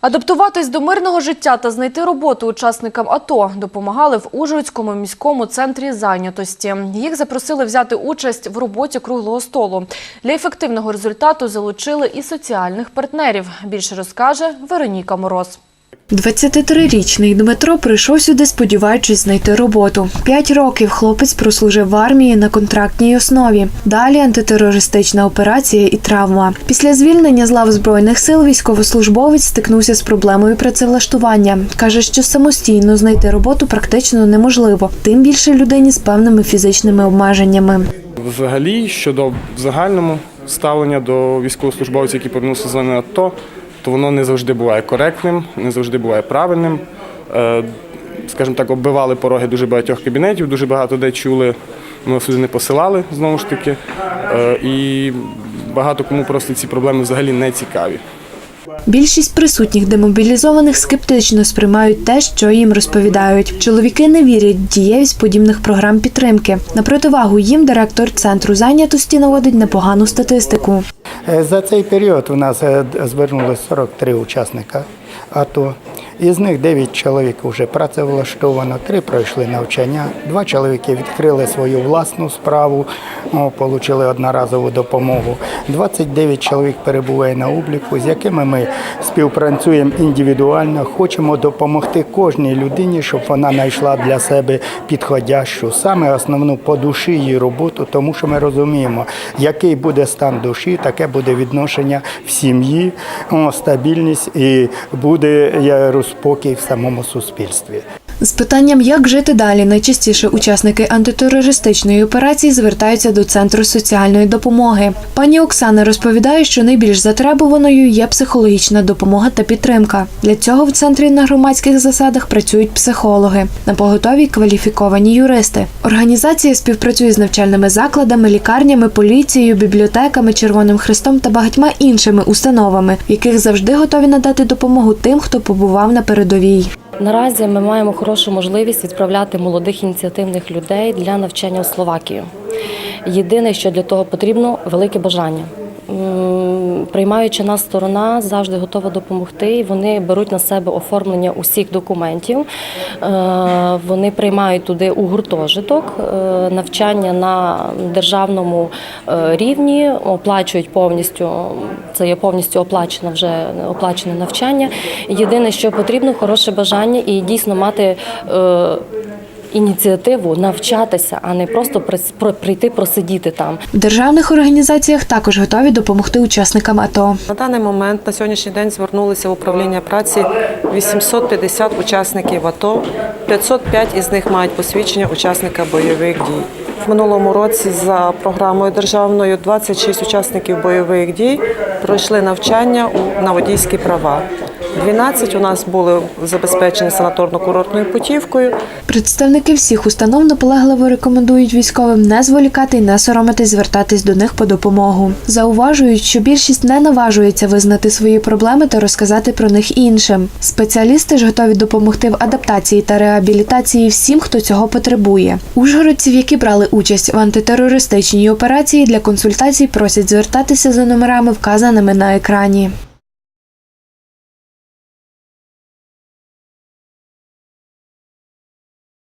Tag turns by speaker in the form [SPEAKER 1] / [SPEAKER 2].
[SPEAKER 1] Адаптуватись до мирного життя та знайти роботу учасникам АТО допомагали в Ужгородському міському центрі зайнятості. Їх запросили взяти участь в роботі круглого столу. Для ефективного результату залучили і соціальних партнерів. Більше розкаже Вероніка Мороз.
[SPEAKER 2] 23-річний Дмитро прийшов сюди, сподіваючись знайти роботу. П'ять років хлопець прослужив в армії на контрактній основі. Далі антитерористична операція і травма. Після звільнення з лав збройних сил військовослужбовець стикнувся з проблемою працевлаштування. каже, що самостійно знайти роботу практично неможливо, тим більше людині з певними фізичними обмеженнями.
[SPEAKER 3] Взагалі, щодо загальному ставлення до військовослужбовців, які повернувся з зони АТО, то воно не завжди буває коректним, не завжди буває правильним. Е, Скажімо так, оббивали пороги дуже багатьох кабінетів, дуже багато де чули, ми сюди не посилали знову ж таки. Е, І багато кому просто ці проблеми взагалі не цікаві.
[SPEAKER 2] Більшість присутніх демобілізованих скептично сприймають те, що їм розповідають. Чоловіки не вірять в дієвість подібних програм підтримки. На противагу їм директор центру зайнятості наводить непогану статистику.
[SPEAKER 4] Е, За цей період у нас е, звернулося 43 учасника АТО. Із них 9 чоловік вже працевлаштовано, 3 пройшли навчання, 2 чоловіки відкрили свою власну справу, отримали одноразову допомогу. 29 чоловік перебуває на обліку, з якими ми співпрацюємо індивідуально, хочемо допомогти кожній людині, щоб вона знайшла для себе підходящу, саме основну по душі її роботу, тому що ми розуміємо, який буде стан душі, таке буде відношення в сім'ї, стабільність і буде я розпокій в самому суспільстві.
[SPEAKER 2] З питанням, як жити далі, найчастіше учасники антитерористичної операції звертаються до центру соціальної допомоги. Пані Оксана розповідає, що найбільш затребуваною є психологічна допомога та підтримка. Для цього в центрі на громадських засадах працюють психологи, на поготові кваліфіковані юристи. Організація співпрацює з навчальними закладами, лікарнями, поліцією, бібліотеками, Червоним Хрестом та багатьма іншими установами, в яких завжди готові надати допомогу тим, хто побував на передовій.
[SPEAKER 5] Наразі ми маємо хорошу можливість відправляти молодих ініціативних людей для навчання у Словакію. Єдине, що для того потрібно велике бажання. М, Приймаюча нас сторона завжди готова допомогти. Вони беруть на себе оформлення усіх документів. Е, Вони приймають туди у гуртожиток е, навчання на державному е, рівні, оплачують повністю. Це є повністю оплачено вже оплачене навчання. Єдине, що потрібно, хороше бажання і дійсно мати. Ініціативу навчатися, а не просто прийти просидіти там.
[SPEAKER 2] В державних організаціях також готові допомогти учасникам АТО.
[SPEAKER 6] На даний момент на сьогоднішній день звернулися в управління праці 850 учасників АТО. 505 із них мають посвідчення учасника бойових дій. Минулому році за програмою державною 26 учасників бойових дій пройшли навчання на водійські права. 12 у нас були забезпечені санаторно-курортною путівкою.
[SPEAKER 2] Представники всіх установ наполегливо рекомендують військовим не зволікати і не соромитись звертатись до них по допомогу. Зауважують, що більшість не наважується визнати свої проблеми та розказати про них іншим. Спеціалісти ж готові допомогти в адаптації та реабілітації всім, хто цього потребує. Ужгородців, які брали участь в антитерористичній операції, для консультацій просять звертатися за номерами, вказаними на екрані.